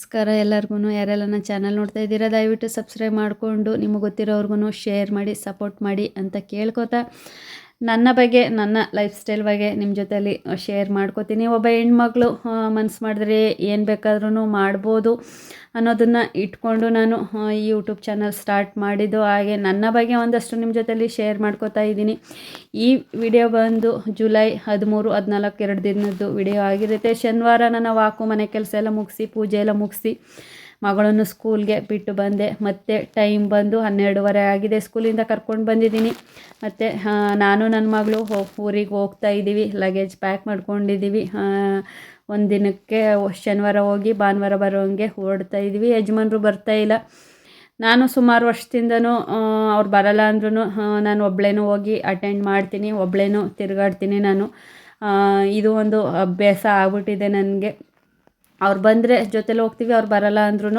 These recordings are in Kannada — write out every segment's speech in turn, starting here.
ನಮಸ್ಕಾರ ಎಲ್ಲರಿಗೂ ಯಾರೆಲ್ಲ ನನ್ನ ಚಾನಲ್ ನೋಡ್ತಾ ಇದ್ದೀರಾ, ದಯವಿಟ್ಟು ಸಬ್ಸ್ಕ್ರೈಬ್ ಮಾಡಿಕೊಂಡು, ನಿಮಗೆ ಗೊತ್ತಿರೋರ್ಗು ಶೇರ್ ಮಾಡಿ ಸಪೋರ್ಟ್ ಮಾಡಿ ಅಂತ ಕೇಳ್ಕೊತಾ. ನನ್ನ ಬಗ್ಗೆ, ನನ್ನ ಲೈಫ್ ಸ್ಟೈಲ್ ಬಗ್ಗೆ ನಿಮ್ಮ ಜೊತೆಲಿ ಶೇರ್ ಮಾಡ್ಕೋತೀನಿ. ಒಬ್ಬ ಹೆಣ್ಮಗಳು ಮನ್ಸು ಮಾಡಿದ್ರೆ ಏನು ಬೇಕಾದ್ರೂ ಮಾಡ್ಬೋದು ಅನ್ನೋದನ್ನು ಇಟ್ಕೊಂಡು ನಾನು ಈ ಯೂಟ್ಯೂಬ್ ಚಾನಲ್ ಸ್ಟಾರ್ಟ್ ಮಾಡಿದ್ದು. ಹಾಗೆ ನನ್ನ ಬಗ್ಗೆ ಒಂದಷ್ಟು ನಿಮ್ಮ ಜೊತೆಲಿ ಶೇರ್ ಮಾಡ್ಕೋತಾ ಇದ್ದೀನಿ. ಈ ವಿಡಿಯೋ ಬಂದು ಜುಲೈ ಹದಿಮೂರು, ಹದಿನಾಲ್ಕು, ಎರಡು ದಿನದ್ದು ವಿಡಿಯೋ ಆಗಿರುತ್ತೆ. ಶನಿವಾರ ನನ್ನ ವಾಕು, ಮನೆ ಕೆಲಸ ಎಲ್ಲ ಮುಗಿಸಿ, ಪೂಜೆ ಎಲ್ಲ ಮುಗಿಸಿ ಮಗಳನ್ನು ಸ್ಕೂಲ್ಗೆ ಬಿಟ್ಟು ಬಂದೆ. ಮತ್ತು ಟೈಮ್ ಬಂದು ಹನ್ನೆರಡುವರೆ ಆಗಿದೆ. ಸ್ಕೂಲಿಂದ ಕರ್ಕೊಂಡು ಬಂದಿದ್ದೀನಿ. ಮತ್ತು ನಾನು ನನ್ನ ಮಗಳು ಊರಿಗೆ ಹೋಗ್ತಾ ಇದ್ದೀವಿ. ಲಗೇಜ್ ಪ್ಯಾಕ್ ಮಾಡ್ಕೊಂಡಿದ್ದೀವಿ. ಒಂದು ದಿನಕ್ಕೆ ಶನಿವಾರ ಹೋಗಿ ಭಾನುವಾರ ಬರೋಂಗೆ ಇದ್ದೀವಿ. ಯಜಮಾನ್ರು ಬರ್ತಾ ಇಲ್ಲ. ನಾನು ಸುಮಾರು ವರ್ಷದಿಂದನೂ ಅವ್ರು ಬರಲ್ಲ ಅಂದ್ರೂ ನಾನು ಒಬ್ಳೇನೂ ಹೋಗಿ ಅಟೆಂಡ್ ಮಾಡ್ತೀನಿ. ಒಬ್ಳೇನೂ ತಿರುಗಾಡ್ತೀನಿ ನಾನು. ಇದು ಒಂದು ಅಭ್ಯಾಸ ಆಗ್ಬಿಟ್ಟಿದೆ ನನಗೆ. ಅವ್ರು ಬಂದರೆ ಜೊತೆಲಿ ಹೋಗ್ತೀವಿ, ಅವ್ರು ಬರಲ್ಲ ಅಂದ್ರೂ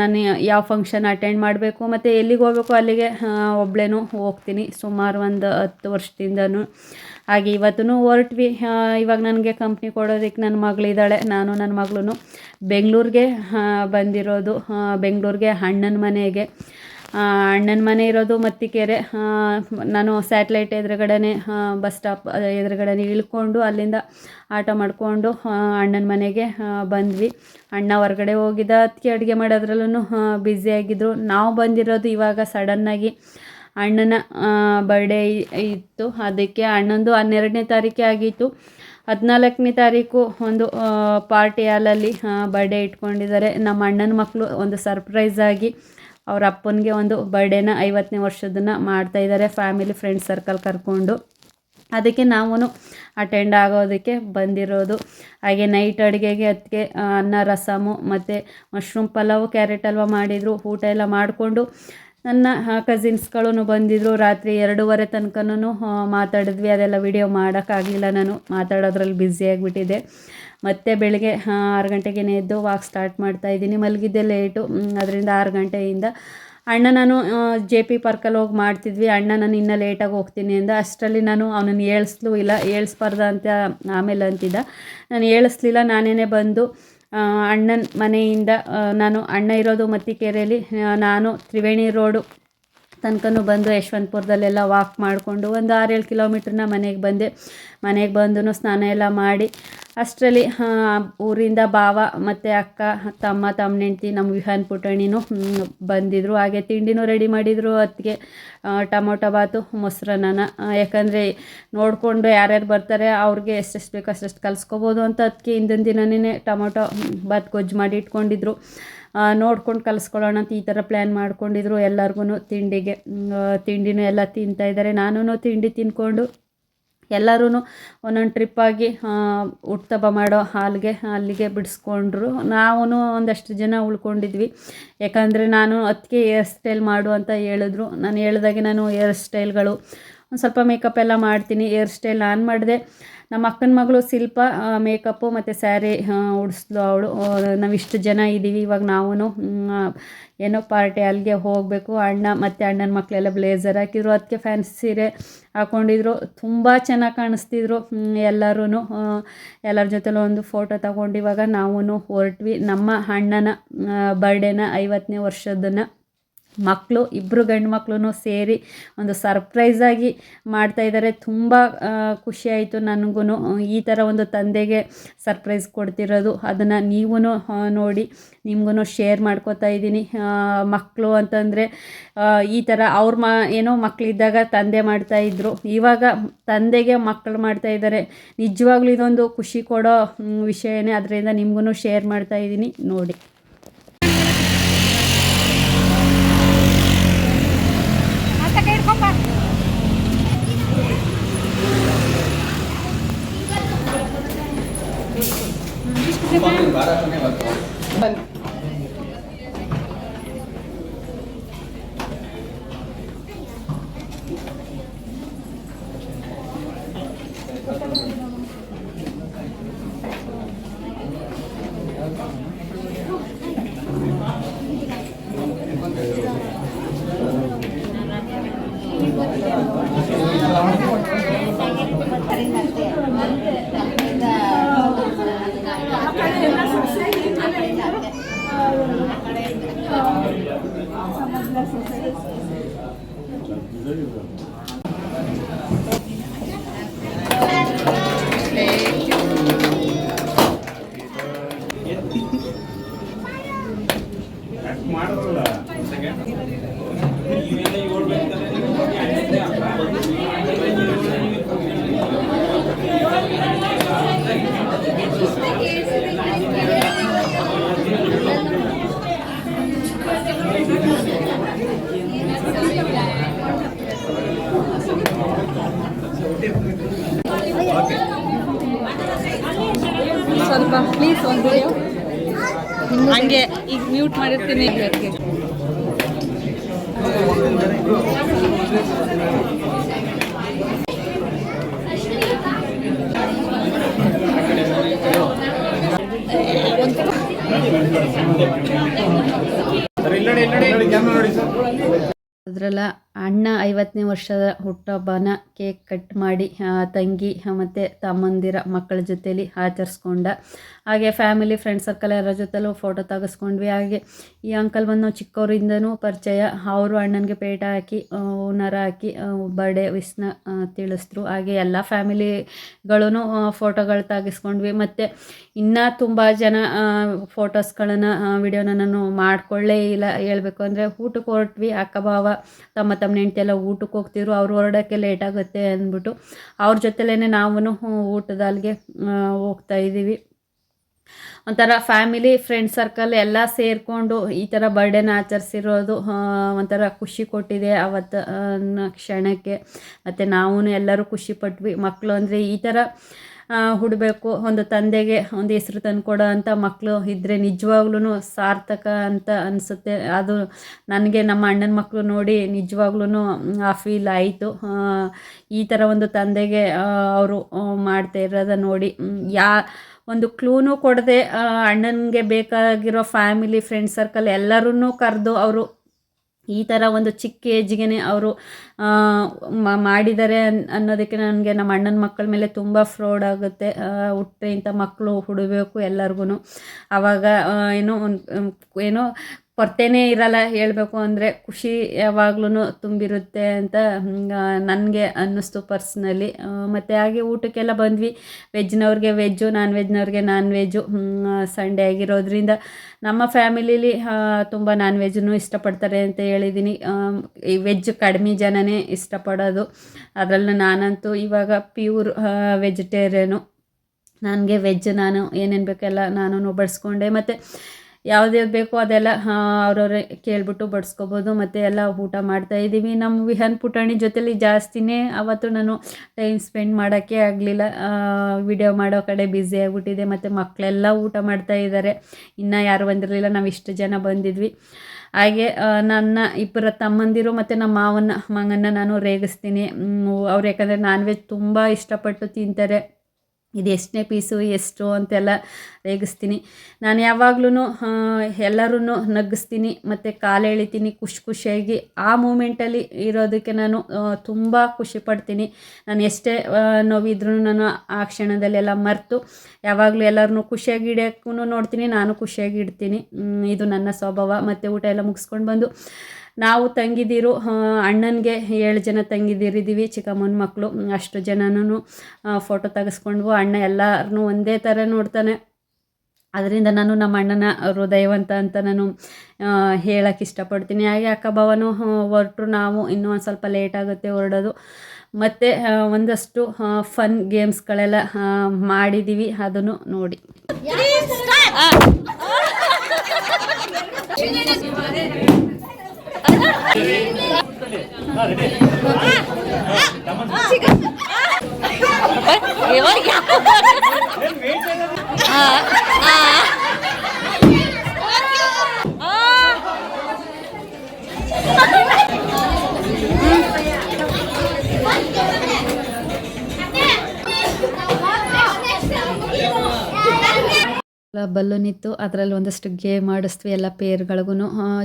ನಾನು ಯಾವ ಫಂಕ್ಷನ್ ಅಟೆಂಡ್ ಮಾಡಬೇಕು, ಮತ್ತು ಎಲ್ಲಿಗೆ ಹೋಗ್ಬೇಕು ಅಲ್ಲಿಗೆ ಒಬ್ಳೇನು ಹೋಗ್ತೀನಿ. ಸುಮಾರು ಒಂದು ಹತ್ತು ವರ್ಷದಿಂದನೂ ಹಾಗೆ ಇವತ್ತೂ ಹೊರಟ್ವಿ. ಇವಾಗ ನನಗೆ ಕಂಪ್ನಿ ಕೊಡೋದಕ್ಕೆ ನನ್ನ ಮಗಳಿದ್ದಾಳೆ ನಾನು ನನ್ನ ಮಗಳು ಬೆಂಗಳೂರಿಗೆ ಬಂದಿರೋದು ಬೆಂಗಳೂರಿಗೆ ಅಣ್ಣನ ಮನೆಗೆ. ಅಣ್ಣನ ಮನೆ ಇರೋದು ಮತ್ತಿಕೆರೆ. ಕೆರೆ ನಾನು ಸ್ಯಾಟ್ಲೈಟ್ ಎದುರುಗಡೆನೆ ಬಸ್ ಸ್ಟಾಪ್ ಎದುರುಗಡೆನೆ ಇಳ್ಕೊಂಡು ಅಲ್ಲಿಂದ ಆಟೋ ಮಾಡಿಕೊಂಡು ಅಣ್ಣನ ಮನೆಗೆ ಬಂದ್ವಿ. ಅಣ್ಣ ಹೊರಗಡೆ ಹೋಗಿದ್ದ ಅದಕ್ಕೆ ಅಡುಗೆ ಮಾಡೋದ್ರಲ್ಲೂ ಬ್ಯುಸಿಯಾಗಿದ್ದರು ನಾವು ಬಂದಿರೋದು ಇವಾಗ ಸಡನ್ನಾಗಿ ಅಣ್ಣನ ಬರ್ಡೇ ಇತ್ತು. ಅದಕ್ಕೆ ಅಣ್ಣಂದು ಹನ್ನೆರಡನೇ ತಾರೀಕೆ ಆಗಿತ್ತು. ಹದಿನಾಲ್ಕನೇ ತಾರೀಕು ಒಂದು ಪಾರ್ಟಿ ಹಾಲಲ್ಲಿ ಬರ್ಡೇ ಇಟ್ಕೊಂಡಿದ್ದಾರೆ. ನಮ್ಮ ಅಣ್ಣನ ಮಕ್ಕಳು ಒಂದು ಸರ್ಪ್ರೈಸ್ ಆಗಿ ಅವ್ರ ಅಪ್ಪನಿಗೆ ಒಂದು ಬರ್ಡೇನ ಐವತ್ತನೇ ವರ್ಷದನ್ನ ಮಾಡ್ತಾ ಇದ್ದಾರೆ ಫ್ಯಾಮಿಲಿ ಫ್ರೆಂಡ್ಸ್ ಸರ್ಕಲ್ ಕರ್ಕೊಂಡು. ಅದಕ್ಕೆ ನಾವು ಅಟೆಂಡ್ ಆಗೋದಕ್ಕೆ ಬಂದಿರೋದು. ಹಾಗೆ ನೈಟ್ ಅಡುಗೆಗೆ ಅದಕ್ಕೆ ಅನ್ನ, ರಸಮು ಮತ್ತು ಮಶ್ರೂಮ್ ಪಲಾವು ಕ್ಯಾರೆಟ್ ಹಲ್ವ ಮಾಡಿದರು, ಊಟ ಎಲ್ಲ ಮಾಡಿಕೊಂಡು ನನ್ನ ಕಸಿನ್ಸ್ಗಳೂ ಬಂದಿದ್ದರು ರಾತ್ರಿ ಎರಡೂವರೆ ತನಕನೂ ಮಾತಾಡಿದ್ವಿ. ಅದೆಲ್ಲ ವಿಡಿಯೋ ಮಾಡೋಕ್ಕಾಗಲಿಲ್ಲ ನಾನು. ಮಾತಾಡೋದ್ರಲ್ಲಿ ಬ್ಯುಸಿ ಆಗಿಬಿಟ್ಟಿದ್ದೆ. ಮತ್ತೆ ಬೆಳಗ್ಗೆ ಆರು ಗಂಟೆಗೆ ಎದ್ದು ವಾಕ್ ಸ್ಟಾರ್ಟ್ ಮಾಡ್ತಾ ಇದ್ದೀನಿ. ಮಲಗಿದ್ದೆ ಲೇಟು ಅದರಿಂದ ಆರು ಗಂಟೆಯಿಂದ ಅಣ್ಣ ನಾನು ಜೆ ಪಿ ಪಾರ್ಕಲ್ಲಿ ಹೋಗಿ ಮಾಡ್ತಿದ್ವಿ. ಅಣ್ಣ ನಾನು ಇನ್ನೂ ಲೇಟಾಗಿ ಹೋಗ್ತೀನಿ ಅಂದ. ಅಷ್ಟರಲ್ಲಿ ನಾನು ಅವನನ್ನು ಏಳಿಸ್ಲೂ ಇಲ್ಲ ಏಳಿಸ್ಬಾರ್ದ ಅಂತ ಆಮೇಲೆ ಅಂತಿದ್ದ. ನಾನು ಏಳಿಸ್ಲಿಲ್ಲ ನಾನೇನೆ ಬಂದು ಅಣ್ಣನ ಮನೆಯಿಂದ ನಾನು ಅಣ್ಣ ಇರೋದು ಮತ್ತಿಕೆರೆಯಲ್ಲಿ ಕೆರೆಯಲ್ಲಿ ನಾನು ತ್ರಿವೇಣಿ ರೋಡು ತನಕನೂ ಬಂದು ಯಶವಂತಪುರದಲ್ಲೆಲ್ಲ ವಾಕ್ ಮಾಡಿಕೊಂಡು ಒಂದು ಆರೇಳು ಕಿಲೋಮೀಟ್ರನ್ನ ಮನೆಗೆ ಬಂದೆ. ಮನೆಗೆ ಬಂದು ಸ್ನಾನ ಎಲ್ಲ ಮಾಡಿ ಅಷ್ಟರಲ್ಲಿ ಊರಿಂದ ಭಾವ ಮತ್ತು ಅಕ್ಕ, ತಮ್ಮ ತಮ್ಮ ಹೆಂಡ್ತಿ ನಮ್ಮ ವಿಹಾನ್ ಪುಟಣಿನೂ ಬಂದಿದ್ದರು ಹಾಗೆ ತಿಂಡಿನೂ ರೆಡಿ ಮಾಡಿದರು ಅದಕ್ಕೆ ಟೊಮೊಟೊ ಬಾತು, ಮೊಸರನ್ನ. ಯಾಕಂದರೆ ನೋಡಿಕೊಂಡು ಯಾರ್ಯಾರು ಬರ್ತಾರೆ, ಅವ್ರಿಗೆ ಎಷ್ಟೆಷ್ಟು ಬೇಕೋ ಅಷ್ಟೆಷ್ಟು ಕಲಿಸ್ಕೋಬೋದು ಅಂತ ಅದಕ್ಕೆ ಹಿಂದಿನ ದಿನನೇ ಟೊಮೊಟೊ, ಬಾತ್ ಗೊಜ್ಜು ಮಾಡಿ ಇಟ್ಕೊಂಡಿದ್ರು. ನೋಡ್ಕೊಂಡು ಕಲಿಸ್ಕೊಳ್ಳೋಣ ಅಂತ ಈ ಥರ ಪ್ಲ್ಯಾನ್ ಮಾಡ್ಕೊಂಡಿದ್ರು ಎಲ್ಲರಿಗೂ ತಿಂಡಿಗೆ. ತಿಂಡಿನೂ ಎಲ್ಲ ತಿಂತಾ ಇದ್ದಾರೆ. ನಾನು ತಿಂಡಿ ತಿಂದ್ಕೊಂಡು ಎಲ್ಲರೂ ಒಂದೊಂದು ಟ್ರಿಪ್ಪಾಗಿ ಹುಟ್ಟುಹಬ್ಬ ಮಾಡೋ ಹಾಲ್ಗೆ, ಅಲ್ಲಿಗೆ ಬಿಡಿಸ್ಕೊಂಡ್ರು. ನಾವೂ ಒಂದಷ್ಟು ಜನ ಉಳ್ಕೊಂಡಿದ್ವಿ. ಯಾಕಂದರೆ ನಾನು ಅದಕ್ಕೆ ಹೇರ್ ಸ್ಟೈಲ್ ಮಾಡು ಅಂತ ಹೇಳಿದ್ರು. ನಾನು ಹೇಳ್ದಾಗೆ ನಾನು ಹೇರ್ ಸ್ಟೈಲ್ಗಳು ಒಂದು ಸ್ವಲ್ಪ ಮೇಕಪ್ ಎಲ್ಲ ಮಾಡ್ತೀನಿ ಹೇರ್ ಸ್ಟೈಲ್ ನಾನು ಮಾಡಿದೆ. ನಮ್ಮ ಅಕ್ಕನ ಮಗಳು ಶಿಲ್ಪ ಮೇಕಪ್ಪು ಮತ್ತು ಸ್ಯಾರಿ ಉಡಿಸ್ಲು ಅವಳು. ನಾವಿಷ್ಟು ಜನ ಇದ್ದೀವಿ ಇವಾಗ ನಾವು ಏನೋ ಪಾರ್ಟಿ ಅಲ್ಲಿಗೆ ಹೋಗಬೇಕು. ಅಣ್ಣ ಮತ್ತು ಅಣ್ಣನ ಮಕ್ಕಳೆಲ್ಲ ಬ್ಲೇಸರ್ ಹಾಕಿದ್ರು ಅದಕ್ಕೆ ಫ್ಯಾನ್ಸಿ ಸೀರೆ ಹಾಕ್ಕೊಂಡಿದ್ರು ತುಂಬ ಚೆನ್ನಾಗಿ ಕಾಣಿಸ್ತಿದ್ರು ಎಲ್ಲರೂ ಎಲ್ಲರ ಜೊತೆಲೂ ಒಂದು ಫೋಟೋ ತಗೊಂಡು ಇವಾಗ ನಾವು ಹೊರಟ್ವಿ. ನಮ್ಮ ಅಣ್ಣನ ಬರ್ಡೇನ ಐವತ್ತನೇ ವರ್ಷದನ್ನು. ಮಕ್ಕಳು ಇಬ್ಬರು ಗಂಡು ಮಕ್ಕಳು ಸೇರಿ ಒಂದು ಸರ್ಪ್ರೈಸಾಗಿ ಮಾಡ್ತಾಯಿದ್ದಾರೆ ತುಂಬ ಖುಷಿಯಾಯಿತು ನನಗೂ ಈ ಥರ ಒಂದು ತಂದೆಗೆ ಸರ್ಪ್ರೈಸ್ ಕೊಡ್ತಿರೋದು. ಅದನ್ನು ನೀವೂ ನೋಡಿ ನಿಮಗೂ ಶೇರ್ ಮಾಡ್ಕೋತಾ ಇದ್ದೀನಿ. ಮಕ್ಕಳು ಅಂತಂದರೆ ಈ ಥರ ಅವ್ರ ಮ, ಏನೋ ಮಕ್ಕಳಿದ್ದಾಗ ತಂದೆ ಮಾಡ್ತಾಯಿದ್ರು ಇವಾಗ ತಂದೆಗೆ ಮಕ್ಕಳು ಮಾಡ್ತಾಯಿದ್ದಾರೆ ನಿಜವಾಗ್ಲೂ ಇದೊಂದು ಖುಷಿ ಕೊಡೋ ವಿಷಯನೇ. ಅದರಿಂದ ನಿಮಗೂ ಶೇರ್ ಮಾಡ್ತಾ ಇದ್ದೀನಿ. ನೋಡಿ. Sama Thank you. ಸ್ವಲ್ಪ ಪ್ಲೀಸ್ ಒಂದು ವಿಡಿಯೋ ಹಂಗೆ ಈಗ ಮ್ಯೂಟ್ ಮಾಡಿರ್ತೀನಿ. ಅದಕ್ಕೆ ಅದ್ರಲ್ಲ ಅಣ್ಣ ಐವತ್ತನೇ ವರ್ಷದ ಹುಟ್ಟಹಬ್ಬನ ಕೇಕ್ ಕಟ್ ಮಾಡಿ ತಂಗಿ ಮತ್ತು ತಮ್ಮಂದಿರ ಮಕ್ಕಳ ಜೊತೇಲಿ ಆಚರಿಸ್ಕೊಂಡ. ಹಾಗೆ ಫ್ಯಾಮಿಲಿ ಫ್ರೆಂಡ್ ಸರ್ಕಲ್ ಎಲ್ಲರ ಜೊತೆಲೂ ಫೋಟೋ ತೆಗೆಸ್ಕೊಂಡ್ವಿ. ಹಾಗೆ ಈ ಅಂಕಲ್ ಬಂದು ನಾವು ಚಿಕ್ಕವರಿಂದನೂ ಪರಿಚಯ. ಅವರು ಅಣ್ಣನಿಗೆ ಪೇಟ ಹಾಕಿ ಓನರ ನರ ಹಾಕಿ ಬರ್ಡೇ ವಿಸ್ನ ತಿಳಿಸಿದ್ರು. ಹಾಗೆ ಎಲ್ಲ ಫ್ಯಾಮಿಲಿಗಳೂ ಫೋಟೋಗಳು ತೆಗೆಸ್ಕೊಂಡ್ವಿ. ಮತ್ತು ಇನ್ನೂ ತುಂಬ ಜನ ಫೋಟೋಸ್ಗಳನ್ನು ವಿಡಿಯೋನ ನಾನು ಮಾಡಿಕೊಳ್ಳೇ ಇಲ್ಲ. ಹೇಳಬೇಕು ಅಂದರೆ ಊಟಕ್ಕೆ ಹೊರಟ್ವಿ. ಅಕ್ಕ ಭಾವ ತಮ್ಮ ತಮ್ಮ ಹೆಂಡ್ತಿ ಎಲ್ಲ ಊಟಕ್ಕೆ ಹೋಗ್ತಿದ್ರು, ಅವ್ರು ಹೊರಡೋಕ್ಕೆ ಲೇಟ್ ಆಗುತ್ತೆ ಅಂದ್ಬಿಟ್ಟು ಅವ್ರ ಜೊತೆಲೇ ನಾವು ಊಟದ ಅಲ್ಲಿಗೆ ಹೋಗ್ತಾ ಇದ್ದೀವಿ. ಒಂಥರ ಫ್ಯಾಮಿಲಿ ಫ್ರೆಂಡ್ ಸರ್ಕಲ್ ಎಲ್ಲ ಸೇರಿಕೊಂಡು ಈ ಥರ ಬರ್ಡೇನ ಆಚರಿಸಿರೋದು ಒಂಥರ ಖುಷಿ ಕೊಟ್ಟಿದೆ ಅವತ್ತು ಕ್ಷಣಕ್ಕೆ. ಮತ್ತು ನಾವು ಎಲ್ಲರೂ ಖುಷಿ ಪಟ್ವಿ. ಮಕ್ಕಳು ಅಂದರೆ ಈ ಥರ ಹುಡಬೇಕು. ಒಂದು ತಂದೆಗೆ ಒಂದು ಹೆಸ್ರು ತಂದುಕೊಡೋ ಅಂಥ ಮಕ್ಕಳು ಇದ್ದರೆ ನಿಜವಾಗ್ಲೂ ಸಾರ್ಥಕ ಅಂತ ಅನಿಸುತ್ತೆ. ಅದು ನನಗೆ ನಮ್ಮ ಅಣ್ಣನ ಮಕ್ಕಳು ನೋಡಿ ನಿಜವಾಗ್ಲೂ ಆ ಫೀಲ್ ಆಯಿತು. ಈ ಥರ ಒಂದು ತಂದೆಗೆ ಅವರು ಮಾಡ್ತಾ ಇರೋದ ನೋಡಿ. ಯಾ, ಒಂದು ಕ್ಲೂನು ಕೊಡದೆ ಅಣ್ಣನಿಗೆ ಬೇಕಾಗಿರೋ ಫ್ಯಾಮಿಲಿ ಫ್ರೆಂಡ್ ಸರ್ಕಲ್ ಎಲ್ಲರನ್ನೂ ಕರೆದು ಅವರು ಈ ಥರ ಒಂದು ಚಿಕ್ಕ ಏಜ್ಗೆ ಅವರು ಮಾಡಿದ್ದಾರೆ ಅನ್, ಅನ್ನೋದಕ್ಕೆ ನನಗೆ ನಮ್ಮ ಅಣ್ಣನ ಮಕ್ಕಳ ಮೇಲೆ ತುಂಬ ಫ್ರಾಡ್ ಆಗುತ್ತೆ. ಹುಟ್ಟೆ ಇಂಥ ಮಕ್ಕಳು ಹುಡಬೇಕು ಎಲ್ಲರಿಗೂ ಆವಾಗ ಏನೋ ಏನೋ ಕೊರತೆನೇ ಇರಲ್ಲ ಹೇಳಬೇಕು ಅಂದರೆ ಖುಷಿ ಯಾವಾಗ್ಲೂ ತುಂಬಿರುತ್ತೆ ಅಂತ ನನಗೆ ಅನ್ನಿಸ್ತು ಪರ್ಸ್ನಲಿ. ಮತ್ತು ಹಾಗೆ ಊಟಕ್ಕೆಲ್ಲ ಬಂದ್ವಿ. ವೆಜ್ನವ್ರಿಗೆ ವೆಜ್ಜು ನಾನ್ ವೆಜ್ನವ್ರಿಗೆ ನಾನ್ ವೆಜ್ಜು ಸಂಡೇ ಆಗಿರೋದ್ರಿಂದ ನಮ್ಮ ಫ್ಯಾಮಿಲಿಲಿ ತುಂಬ ನಾನ್ ವೆಜ್ನು ಇಷ್ಟಪಡ್ತಾರೆ ಅಂತ ಹೇಳಿದ್ದೀನಿ. ಈ ವೆಜ್ ಕಡಿಮೆ ಜನನೇ ಇಷ್ಟಪಡೋದು. ಅದರಲ್ಲೂ ನಾನಂತೂ ಇವಾಗ ಪ್ಯೂರ್ ವೆಜಿಟೇರಿಯನು. ನನಗೆ ವೆಜ್ ನಾನು ಏನೇನು ಬೇಕೆಲ್ಲ ನಾನು ಬಡಿಸ್ಕೊಂಡೆ. ಮತ್ತು ಯಾವುದ್ಯಾವ್ದು ಬೇಕೋ ಅದೆಲ್ಲ ಅವ್ರವ್ರೆ ಕೇಳ್ಬಿಟ್ಟು ಬಡಿಸ್ಕೊಬೋದು. ಮತ್ತು ಎಲ್ಲ ಊಟ ಮಾಡ್ತಾ ಇದ್ದೀವಿ. ನಮ್ಮ ವಿಹನ್ ಪುಟಾಣಿ ಜೊತೆಲಿ ಜಾಸ್ತಿನೇ ಅವತ್ತು ನಾನು ಟೈಮ್ ಸ್ಪೆಂಡ್ ಮಾಡೋಕ್ಕೆ ಆಗಲಿಲ್ಲ. ವಿಡಿಯೋ ಮಾಡೋ ಕಡೆ ಬ್ಯುಸಿ ಆಗಿಬಿಟ್ಟಿದೆ. ಮತ್ತು ಮಕ್ಕಳೆಲ್ಲ ಊಟ ಮಾಡ್ತಾ ಇದ್ದಾರೆ ಇನ್ನೂ ಯಾರು ಬಂದಿರಲಿಲ್ಲ. ನಾವು ಇಷ್ಟು ಜನ ಬಂದಿದ್ವಿ. ಹಾಗೆ ನನ್ನ ಇಬ್ಬರ ತಮ್ಮಂದಿರು ಮತ್ತು ನಮ್ಮ ಮಾವನ ಮಗನ ನಾನು ರೇಗಿಸ್ತೀನಿ. ಅವ್ರು ಯಾಕಂದರೆ ನಾನ್ ವೆಜ್ ತುಂಬ ಇಷ್ಟಪಟ್ಟು ತಿಂತಾರೆ. ಇದು ಎಷ್ಟನೇ ಪೀಸು, ಎಷ್ಟು ಅಂತೆಲ್ಲ ರೇಗಿಸ್ತೀನಿ. ನಾನು ಯಾವಾಗ್ಲೂ ಎಲ್ಲರೂ ನಗಿಸ್ತೀನಿ, ಮತ್ತು ಕಾಲು ಎಳಿತೀನಿ ಖುಷಿ ಖುಷಿಯಾಗಿ. ಆ ಮೂಮೆಂಟಲ್ಲಿ ಇರೋದಕ್ಕೆ ನಾನು ತುಂಬ ಖುಷಿ ಪಡ್ತೀನಿ. ನಾನು ಎಷ್ಟೇ ನೋವಿದ್ರೂ ನಾನು ಆ ಕ್ಷಣದಲ್ಲೆಲ್ಲ ಮರೆತು, ಯಾವಾಗಲೂ ಎಲ್ಲರನ್ನೂ ಖುಷಿಯಾಗಿ ಇಡೋಕ್ಕೂ ನೋಡ್ತೀನಿ, ನಾನು ಖುಷಿಯಾಗಿ ಇಡ್ತೀನಿ. ಇದು ನನ್ನ ಸ್ವಭಾವ. ಮತ್ತು ಊಟ ಎಲ್ಲ ಮುಗಿಸ್ಕೊಂಡು ಬಂದು ನಾವು ತಂಗಿದಿರು ಅಣ್ಣನಿಗೆ ಏಳು ಜನ ತಂಗಿದಿರಿದ್ದೀವಿ ಚಿಕ್ಕಮ್ಮನ ಮಕ್ಕಳು ಅಷ್ಟು ಜನನೂ ಫೋಟೋ ತೆಗೆಸ್ಕೊಂಡ್ವು. ಅಣ್ಣ ಎಲ್ಲರನ್ನೂ ಒಂದೇ ಥರ ನೋಡ್ತಾನೆ. ಅದರಿಂದ ನಾನು ನಮ್ಮ ಅಣ್ಣನ ಹೃದಯವಂತ ಅಂತ ನಾನು ಹೇಳಕ್ಕೆ ಇಷ್ಟಪಡ್ತೀನಿ. ಹಾಗೆ ಅಕ್ಕ ಭಾವನು ಹೊರಟರು ನಾವು ಇನ್ನೂ ಒಂದು ಸ್ವಲ್ಪ ಲೇಟ್ ಆಗುತ್ತೆ ಹೊರಡೋದು. ಮತ್ತು ಒಂದಷ್ಟು ಫನ್ ಗೇಮ್ಸ್ಗಳೆಲ್ಲ ಮಾಡಿದ್ದೀವಿ ಅದನ್ನು ನೋಡಿ. ఎవరికి ಬಲ್ಲೂನ್ ಇತ್ತು. ಅದರಲ್ಲಿ ಒಂದಷ್ಟು ಗೇಮ್ ಮಾಡಿಸ್ತೀವಿ ಎಲ್ಲ ಪೇರ್ಗಳಿಗೂ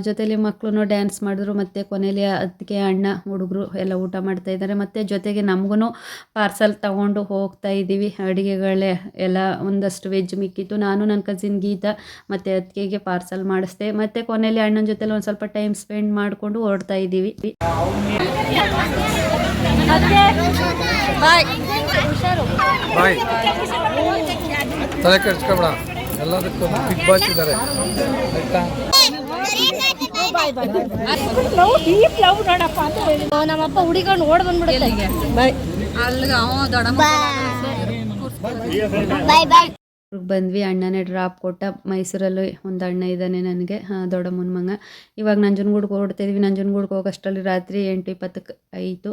ಜೊತೆಲಿ ಮಕ್ಕಳು ಡ್ಯಾನ್ಸ್ ಮಾಡಿದ್ರು. ಮತ್ತು ಕೊನೆಯಲ್ಲಿ ಅದಕ್ಕೆ ಅಣ್ಣ ಹುಡುಗರು ಎಲ್ಲ ಊಟ ಮಾಡ್ತಾ ಇದ್ದಾರೆ. ಮತ್ತು ಜೊತೆಗೆ ನಮಗೂ ಪಾರ್ಸಲ್ ತಗೊಂಡು ಹೋಗ್ತಾ ಇದ್ದೀವಿ. ಅಡುಗೆಗಳೇ ಎಲ್ಲ ಒಂದಷ್ಟು ವೆಜ್ ಮಿಕ್ಕಿತ್ತು. ನಾನು ನನ್ನ ಕಸಿನ್ ಗೀತಾ ಮತ್ತು ಅತ್ತಿಗೆಗೆ ಪಾರ್ಸಲ್ ಮಾಡಿಸ್ದೆ. ಮತ್ತು ಕೊನೆಯಲ್ಲಿ ಅಣ್ಣನ ಜೊತೆಲಿ ಒಂದು ಸ್ವಲ್ಪ ಟೈಮ್ ಸ್ಪೆಂಡ್ ಮಾಡಿಕೊಂಡು ಓಡ್ತಾ ಇದ್ದೀವಿ. ಬಾಯ್ ತಲೆ ಕೆಡ್ಸ್ಕೊಬೇಡ. ಎಲ್ಲದಕ್ಕೂ ಬಿಗ್ ಬಾಸ್ ಇದ್ದಾರೆ ಆಯ್ತಾ? ನಮ್ಮಪ್ಪ ಹುಡಿಕೊಂಡು ಓಡ್ ಬಂದ್ಬಿಡುತ್ತೆ ಬಾಯ್ ಬಂದ್ವಿ ಅಣ್ಣನೇ ಡ್ರಾಪ್ ಕೊಟ್ಟ. ಮೈಸೂರಲ್ಲಿ ಒಂದು ಅಣ್ಣ ಇದ್ದಾನೆ ನನಗೆ ದೊಡ್ಡಮ್ಮನ ಮಗ ಇವಾಗ ನಂಜನಗೂಡ್ಗೆ ಹೊರಡ್ತಿದ್ವಿ ನಂಜನಗೂಡ್ಗೆ ಹೋಗೋಷ್ಟರಲ್ಲಿ ರಾತ್ರಿ ಎಂಟು ಇಪ್ಪತ್ತಕ್ಕೆ ಆಯಿತು.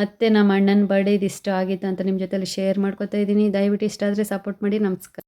ಮತ್ತೆ ನಮ್ಮ ಅಣ್ಣನ ಬರ್ಡೇ ಇದು ಇಷ್ಟ ಆಗಿತ್ತು ಅಂತ ನಿಮ್ಮ ಜೊತೆಲಿ ಶೇರ್ ಮಾಡ್ಕೊತಾ ಇದ್ದೀನಿ ದಯವಿಟ್ಟು ಇಷ್ಟ ಆದರೆ ಸಪೋರ್ಟ್ ಮಾಡಿ. ನಮಸ್ಕಾರ.